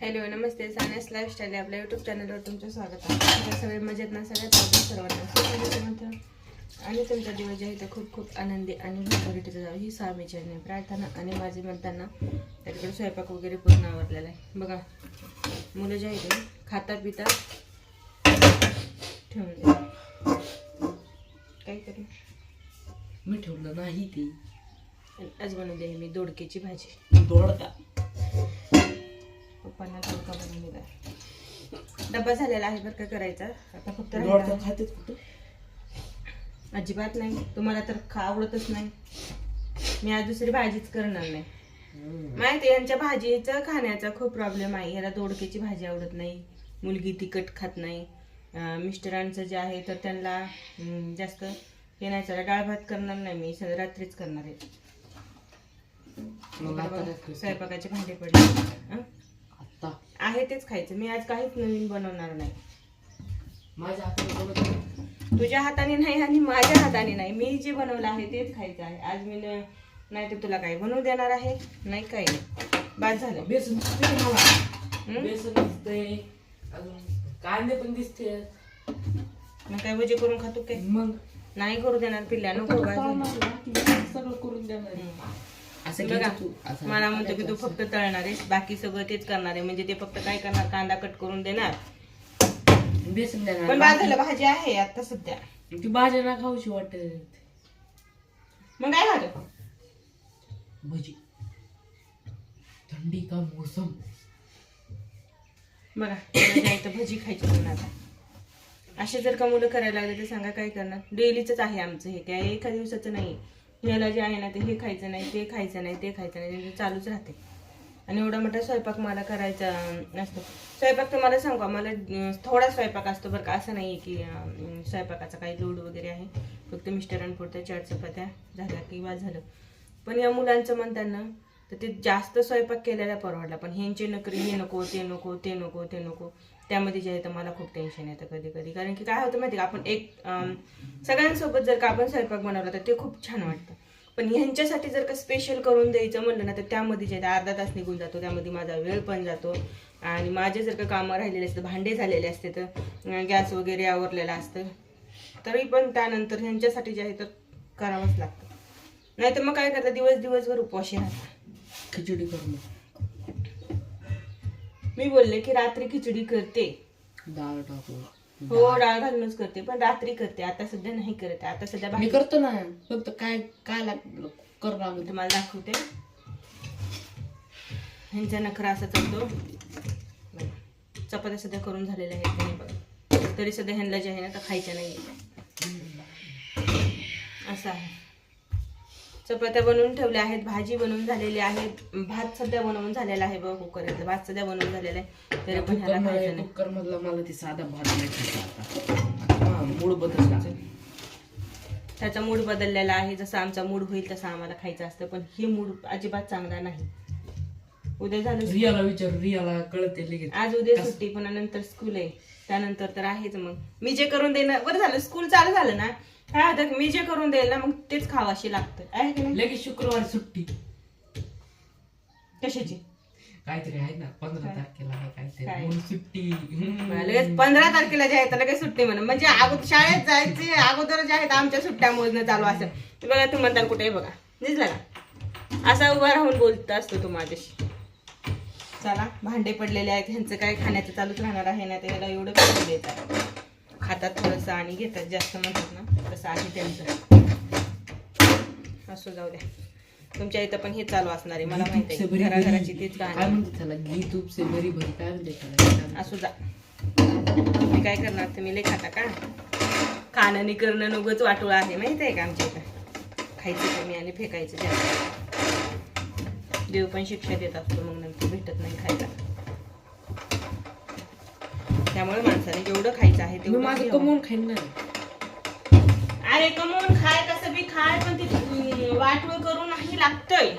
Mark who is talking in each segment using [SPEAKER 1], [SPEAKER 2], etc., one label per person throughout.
[SPEAKER 1] Hello नमस्ते. Sanas lifestyle आपल्या YouTube चॅनलवर तुमचं स्वागत आहे. सगळे मजेत ना? सगळ्यात अगोदर सर्वांना. आणि तुमचा दिवस जे आहे ते खूप खूप आनंदी आणि भरभरीतचा जावं. ही स्वामीचरणी प्रार्थना आणि माझे म्हणताना त्याच्याकडे स्वयंपाक वगैरे पूर्ण आवरलेला आहे. बघा मुलं जे आहे ते खाता पिता ठेवून दे काय करू
[SPEAKER 2] मी ठेवलं नाही ती.
[SPEAKER 1] आज बनवली आहे मी दोडक्याची भाजी.
[SPEAKER 2] दोडका.
[SPEAKER 1] पप्पांना दोडका बनवून दिला डब्बा झालेला आहे बरं का करायचा. आता फक्त.
[SPEAKER 2] खातेच कुठं?
[SPEAKER 1] अजिबात नाही. तुम्हाला तर खा आवडतच नाही. मी आज दुसरी भाजीच करणार नाही. माहिती यांच्या भाजीचा खाण्याचा खूप प्रॉब्लेम आहे. ह्याला दोडक्याची भाजी आवडत नाही. मुलगी तिखट खात नाही. मिस्टरांचं जे आहे तर त्यांना जास्त हे नाही चला डाळ भात करणार नाही मी. रात्रीच करणार आहे? स्वयंपाकाचे भांडे पडले. आहे तेच खायचं. मी आज काहीच नवीन बनवणार नाही.
[SPEAKER 2] माझ्या हाताने बनवतो.
[SPEAKER 1] तुझ्या हाताने नाही आणि माझ्या हाताने नाही. मी जे बनवलं आहे तेच खायचं आहे. आज मी नाही तर तुला काही बनवू देणार आहे. नाही काही नाही. बाद झालं.
[SPEAKER 2] बेसन? बेसन दिसते अजून कांदे पण दिसते.
[SPEAKER 1] मग काय भजी करून खातो काय?
[SPEAKER 2] मग?
[SPEAKER 1] नाही करू देणार पिल्ल्या. नको.
[SPEAKER 2] सगळं करून देणार. असं
[SPEAKER 1] बघा, मला म्हणतो की तू फक्त तळणार आहेस बाकी सगळं तेच करणार आहे. म्हणजे ते फक्त काय करणार? कांदा कट करून देणार.
[SPEAKER 2] बेसन देणार.
[SPEAKER 1] पण भाजी आहे आता सध्या.
[SPEAKER 2] ती भाज्या ना खाऊशी वाटते.
[SPEAKER 1] मग काय झालं
[SPEAKER 2] भजी. थंडी का मौसम?
[SPEAKER 1] बघा तर भजी खायची म्हणून आता. असे जर का मुलं करायला लागले तर सांगा काय करणार? डेलीच आहे आमचं हे. काय एका दिवसाचं नाही ह्याला जे आहे ना ते हे खायचं नाही ते खायचं नाही ते खायचं नाही चालूच राहते. आणि एवढा मोठा स्वयंपाक मला करायचा असतो स्वयंपाक तुम्हाला सांगू का? मला थोडा स्वयंपाक असतो बरं का. असं नाही की स्वयंपाकाचा काही लोड वगैरे आहे. फक्त मिस्टरांपुरत्या चार चपात्या झाल्या की झालं. पण या मुलांचं म्हणताना तर ते जास्त स्वयंपाक केलेला परवडला. पण ह्यांचे नकरी हे नको ते नको ते नको ते नको. त्यामध्ये जे आहे तर मला खूप टेन्शन येतं कधी कधी कारण की काय होतं माहिती का आपण एक सगळ्यांसोबत जर का आपण स्वयंपाक बनवला तर ते खूप छान वाटतं. पण ह्यांच्यासाठी जर का स्पेशल करून द्यायचं म्हणलं ना तर त्यामध्ये जे आहे अर्धा तास निघून जातो त्यामध्ये माझा वेळ पण जातो. आणि माझे जर का कामं राहिलेले असतं भांडे झालेले असते तर गॅस वगैरे आवरलेला असतं. तरी पण त्यानंतर ह्यांच्यासाठी जे आहे तर करावंच लागतं. नाही तर मग काय करतात दिवस दिवसभर उपवाशी राहतात.
[SPEAKER 2] खिचडी करून.
[SPEAKER 1] मी बोलले की रात्री खिचडी करते.
[SPEAKER 2] डाळ टाकून.
[SPEAKER 1] हो डाळ घालूनच करते पण रात्री करते. आता सध्या नाही करते आता सध्या
[SPEAKER 2] मी करतो ना. फक्त काय काय लागलं कर ना
[SPEAKER 1] मी तुम्हाला दाखवते. ह्यांचा नखरा असा चालतो. बघा. चपात्या सध्या करून झालेल्या आहेत त्यांनी बघा तरी सध्या ह्यांना जे आहे ना तर खायच्या नाही असं आहे. चपात्या बनवून ठेवल्या आहेत भाजी बनवून झालेली आहे भात सध्या बनवून झालेला आहे बघ कुकरला भात सध्या बनवून झालेला आहे तरी पण ह्याला खायचं नाही.
[SPEAKER 2] कुकर मधला मला ती साधा भात नाही खायचा आता. मूड बदलला.
[SPEAKER 1] त्याचा मूड बदललेला आहे जसा आमचा मूड होईल तसा आम्हाला खायचं असतं पण हे मूड अजिबात चांगला नाही. उद्या झालं
[SPEAKER 2] रियाला विचार रियाला कळते लगेच.
[SPEAKER 1] आज उद्या सुट्टी पण नंतर स्कूल आहे. त्यानंतर तर आहेच मग. मी जे करून देणार बरं झालं स्कूल चालू झालं ना? काय होतं मी जे करून देईल ना मग तेच खावाशी लागतं. आहे की नाही?
[SPEAKER 2] लगेच शुक्रवारी सुट्टी.
[SPEAKER 1] कशाची?
[SPEAKER 2] काहीतरी आहे ना पंधरा तारखेला आहे
[SPEAKER 1] काय?
[SPEAKER 2] काहीतरी म्हणून सुट्टी. हम्म.
[SPEAKER 1] लगेच पंधरा तारखेला जे आहे तर लगेच सुट्टी म्हणून. म्हणजे अगोदर शाळेत जायचे अगोदर जे आहेत आमच्या सुट्ट्या मोजणं चालू असं. ते बघा तू म्हणताल कुठे बघा. दिसला का? असा उभा राहून बोलत असतो तू माझ्याशी. चला भांडे पडलेले आहेत ह्यांचं काय खाण्याचं चालूच राहणार आहे ना त्याला एवढं पैसे देतात खातात थोडंसं आणि घेतात जास्त म्हणतात ना तसं आहे त्यांचं. असं जाऊ द्या. तुमच्या इथं पण हे चालू असणार आहे मला माहिती आहे. घराघराची. तीच
[SPEAKER 2] घी तूप से बरी त्याला.
[SPEAKER 1] असू जा तुम्ही काय करणार? तुम्ही लय खाता का? खाणं करणं नगच वाटोळ आहे माहीत आहे का आमच्या इथं? खायचं कमी आणि फेकायचं जास्त. देव पण शिक्षा देत असतो मग नंतर भेटत नाही खायला. त्यामुळे माणसाने जेवढं खायचं आहे
[SPEAKER 2] मी
[SPEAKER 1] तेवढं
[SPEAKER 2] माझं. कमवून खाईन ना.
[SPEAKER 1] अरे कमवून खाय कसं बी खाय पण ती अं, वाटोळ करून नाही लागतंय.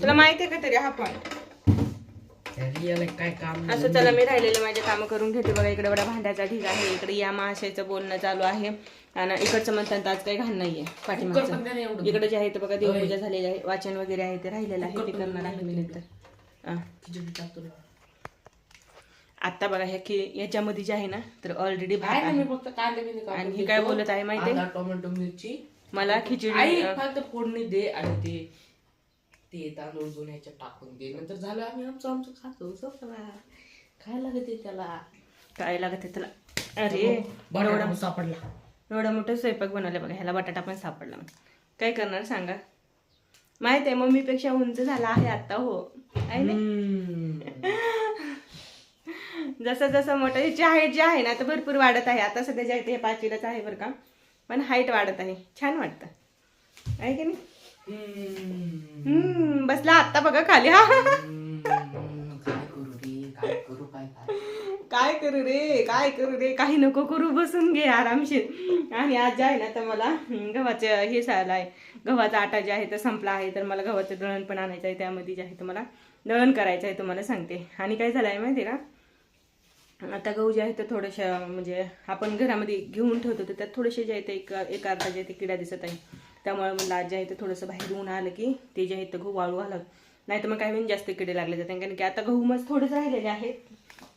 [SPEAKER 1] तुला माहिती आहे का तरी हा पण
[SPEAKER 2] त्या रियाला काय काम नाही.
[SPEAKER 1] असं चला मी राहिलेले माझे कामं करून घेते बघा इकडे बडा भांड्याचा ढीग आहे इकडे या महाशयचं बोलणं चालू आहे आणि इकडचं म्हणतात आज काही घाण नाहीये पाठीमागचं. इकडे जे आहे ते बघा देवपूजा झालेली आहे वाचन वगैरे आहे ते राहिलेलं आहे ते करणार आहे मी नंतर. आता बघा ह्या की याच्यामध्ये जे आहे ना तर ऑलरेडी भात आणि हे काय. बोलत आहे माहितीये?
[SPEAKER 2] कांदा, टोमॅटो मिरची
[SPEAKER 1] मला खिचडी
[SPEAKER 2] फक्त फोडणी दे आणि ते ते तांदूळ दोन ह्याच्यात टाकून दे. नंतर झालं आम्ही आमचं आमचं खातो. संपला काय लागते त्याला?
[SPEAKER 1] काय लागत आहे त्याला? अरे.
[SPEAKER 2] पण सापडला.
[SPEAKER 1] एवढा मोठा स्वयंपाक बनवला बघा. ह्याला बटाटा पण सापडला काय करणार सांगा? माहीत आहे मम्मीपेक्षा उंच झाला आहे आता हो. आहे. जसं जसं मोठं ह्याची हाईट जी आहे ना तर भरपूर वाढत आहे. आता सध्या जे आहे ते पाचवीलाच आहे बरं का. पण हाईट वाढत आहे. छान वाटतं. आहे की नाही?
[SPEAKER 2] हम्म.
[SPEAKER 1] बसला आत्ता बघा खाली. हा.
[SPEAKER 2] काय करू रे काय करू
[SPEAKER 1] रे काय करू रे? काही नको करू बसून घे आरामशीर. आणि आज जे आहे ना तर मला गव्हाचं हे झालं आहे. गव्हाचा आटा जे आहे तर संपला आहे. तर मला गव्हाचं दळण पण आणायचं आहे. त्यामध्ये जे आहे तर मला दळण करायचं आहे तुम्हाला सांगते. आणि काय झालं आहे माहिती आहे का? आता गहू जे आहे ते थोडेसे म्हणजे आपण घरामध्ये घेऊन ठेवतो तर त्यात थोडेसे जे आहे ते एक एक अर्धा जे आहे ते किडा दिसत आहे. त्यामुळे मला आज जे आहे ते थोडंसं बाहेर ऊन आलं की ते जे आहे ते गहू वाळू आलं नाही तर मग काही म्हणजे जास्त किडे लागले जाते कारण की आता गहू मस्त थोडेच राहिलेले आहेत.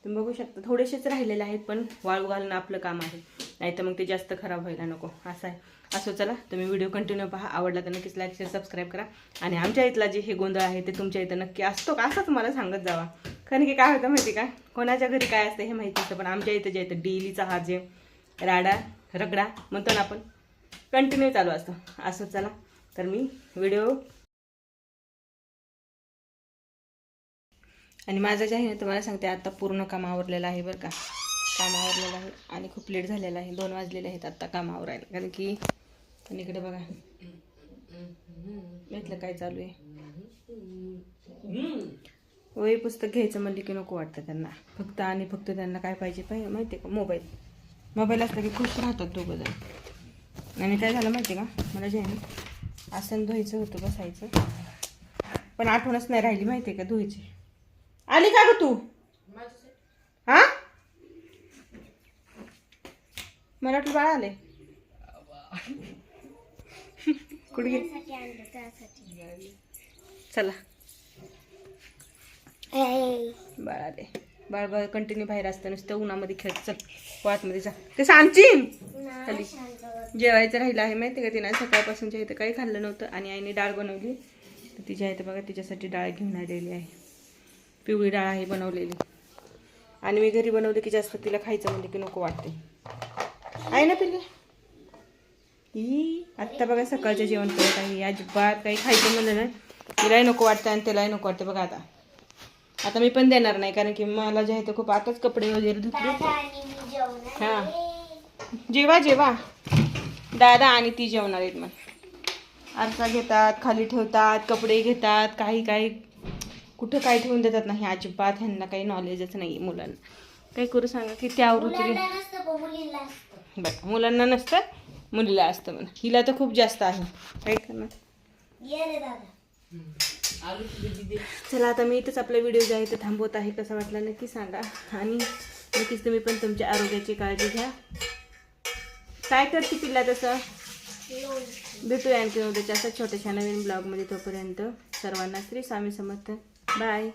[SPEAKER 1] तुम्ही बघू शकता थोडेसेच राहिलेले आहेत पण वाळू घालणं आपलं काम आहे. नाही तर मग ते जास्त खराब व्हायला नको. असं आहे. असं चला तुम्ही व्हिडिओ कंटिन्यू पहा. आवडला तर नक्कीच लाईक शेअर सबस्क्राईब करा. आणि आमच्या इथला जे हे गोंधळ आहे ते तुमच्या इथं नक्की असतो का? असंच मला सांगत जावा. कारण की काय होतं माहिती का? कोणाच्या घरी काय असतं हे माहिती असतं पण आमच्या इथं जे आहे डेलीचा हा जे राडा रगडा म्हणतो ना आपण कंटिन्यू चालू असतो. असं चला तर मी व्हिडिओ आणि माझं जे आहे ना तुम्हाला सांगते आता पूर्ण काम आवरलेलं आहे बरं का. काम आवरलेलं आहे आणि खूप लेट झालेलं आहे. दोन वाजलेले आहेत आत्ता काम आवरायला. कारण की इकडे बघा. घेतलं काय चालू आहे? वही पुस्तक घ्यायचं म्हणलं की नको वाटतं त्यांना. फक्त आणि फक्त त्यांना काय पाहिजे पाहिजे माहिती आहे का? मोबाईल. मोबाईल असला की खुश राहतात दोघं जण. आणि काय झालं माहिती का? मला जे आसन धुवायचं होतं बसायचं. पण आठवणच नाही राहिली माहिती आहे का धुवायची. आली का ग तू? हा? मला वाटलं बाळ आले कुठे? चला. बाळ आले बाळ बाळ कंटिन्यू बाहेर असतं नुसतं उन्हामध्ये खेळत. चल वातमध्ये जा. ते सांगची! खाली. जेवायचं राहिलं आहे माहिती का तिनं? सकाळपासून जे इथं काही खाल्लं नव्हतं आणि आईने डाळ बनवली. तर तिच्या इथं बघा तिच्यासाठी डाळ घेऊन आलेली आहे. पिवळी डाळ आहे बनवलेली. आणि मी घरी बनवली की जास्त तिला खायचं म्हणजे की नको वाटते. आहे ना पिल्ले? ही आत्ता बघा सकाळचं जेवण करत आहे. अजिबात काही खायचं म्हणलं ना तिलाही नको वाटतं आणि त्यालाही नको वाटतं बघा आता. आता मी पण देणार नाही कारण की मला जे आहे ते खूप आताच कपडे वगैरे धुतले हा. जेवा जेवा. दादा आणि ती जेवणार आहेत मग. आरसा घेतात खाली ठेवतात कपडे घेतात काही काही. कुठं काय ठेवून देतात नाही अजिबात ह्यांना काही नॉलेजच नाही मुलांना. काय करू सांगा की त्या आवृत्तीने. बरं मुलांना नसतं मुलीला असतं म्हणा. हिला तर खूप जास्त आहे. काय करणार चला आता मी इथंच आपला व्हिडिओ जे आहे ते थांबवत आहे कसा वाटला नक्की सांगा. आणि नक्कीच तुम्ही पण तुमच्या आरोग्याची काळजी घ्या. काय करते पिल्ला तसं? भेटूया आणखी उद्याच्या असं छोट्याशा नवीन ब्लॉगमध्ये तोपर्यंत. सर्वांना श्री स्वामी समर्थ. बाय